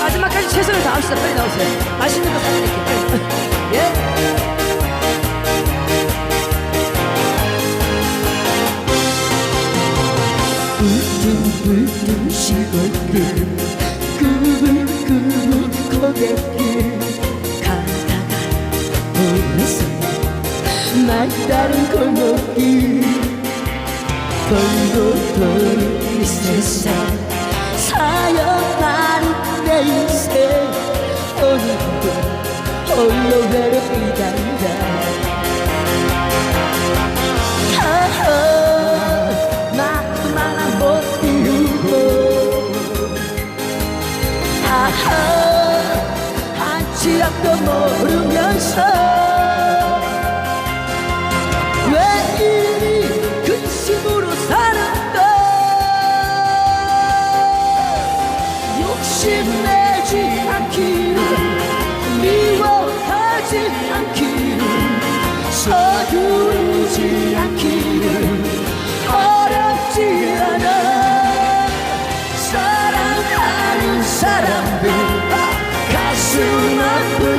마지막까지 최선을 다합시다 빨리 나오세요 맛있는 거 사드릴게요 빨리 예 울퉁불퉁 시골길 꾸불꾸불 고갯길 가다가 보면서 막다른 골목길 도는 이 세상 사역하는 내 인생 오늘도 홀로 외롭이 간다 마음 하나 못 비우고 아하 한치 앞도 모르면서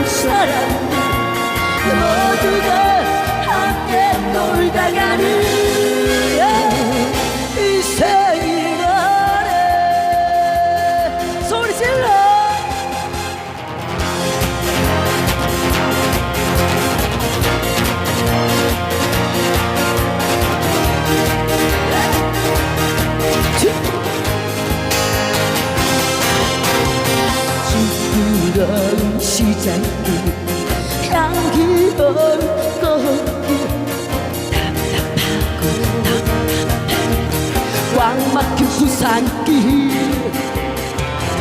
사람들 모두가 함께 놀다 가는 시장길 향기로운 꽃길 답답하고 답답해 꽉 막힌 부산길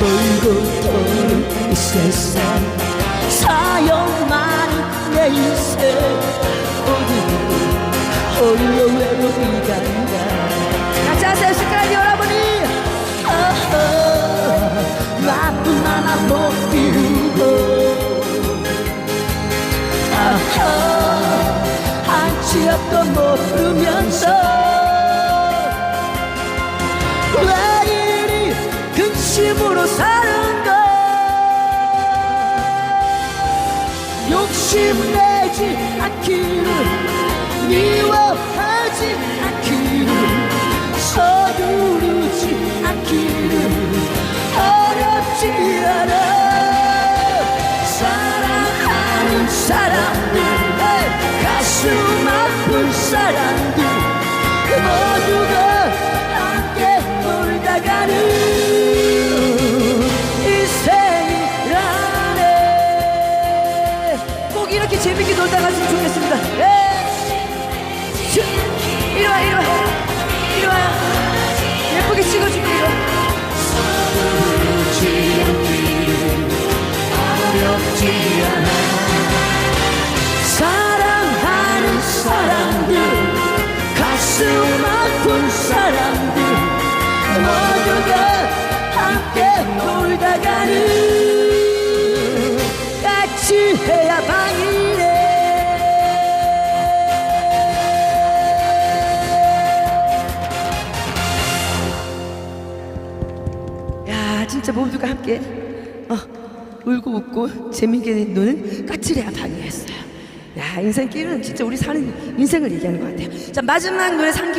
돌고 도는 이. 세상 앞도 모르면서 왜 이리 근심으로 사는가 욕심내지 않기를 미워하지 사람들 모두가 함께 놀다 가는 인생이라네. 꼭 이렇게 재밌게 놀다 갔으면 좋겠습니다. 예. 슈. 이리 와 이리 와. 이리 와요 예쁘게 찍어주고 이리 와. 어렵지 않아 아픈 사람들 모두가 함께 놀다 가는 같이 해야 방이네 야 진짜 모두가 함께 어, 울고 웃고 재미있게 노는 까칠해야 방이었어요. 야 인생길은 진짜 우리 사는 인생을 얘기하는 것 같아요. 자 마지막 노래 삼기